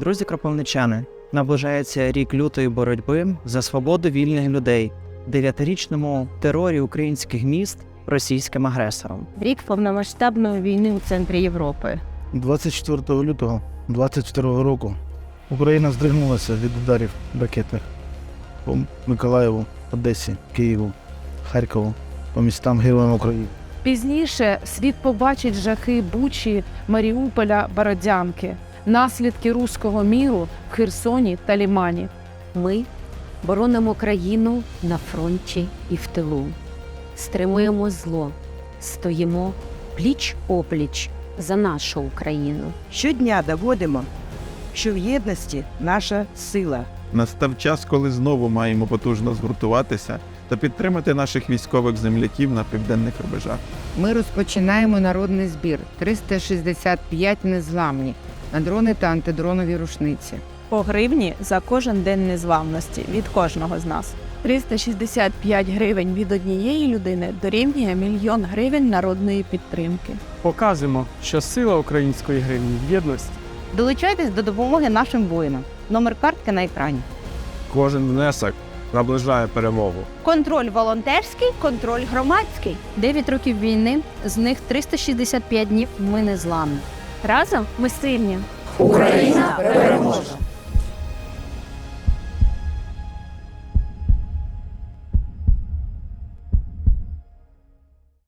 Друзі кропивничани, наближається рік лютої боротьби за свободу вільних людей, дев'ятирічному терорі українських міст російським агресором. Рік повномасштабної війни у центрі Європи. 24 лютого 24 року Україна здригнулася від ударів ракетних по Миколаєву, Одесі, Києву, Харкову, по містам Героям України. Пізніше світ побачить жахи Бучі, Маріуполя, Бородянки, наслідки руського міру в Херсоні та Лімані. Ми боронимо країну на фронті і в тилу, стримуємо зло, стоїмо пліч опліч за нашу Україну. Щодня доводимо, що в єдності наша сила. Настав час, коли знову маємо потужно згуртуватися та підтримати наших військових земляків на південних рубежах. Ми розпочинаємо народний збір 365 незламні на дрони та антидронові рушниці. по гривні за кожен день незламності від кожного з нас. 365 гривень від однієї людини дорівнює мільйон гривень народної підтримки. Показуємо, що сила української гривні в єдності. Долучайтесь до допомоги нашим воїнам. Номер картки на екрані. Кожен внесок наближає перемогу. Контроль волонтерський, контроль громадський. 9 років війни, з них 365 днів ми не зламні. Разом ми сильні. Україна переможе!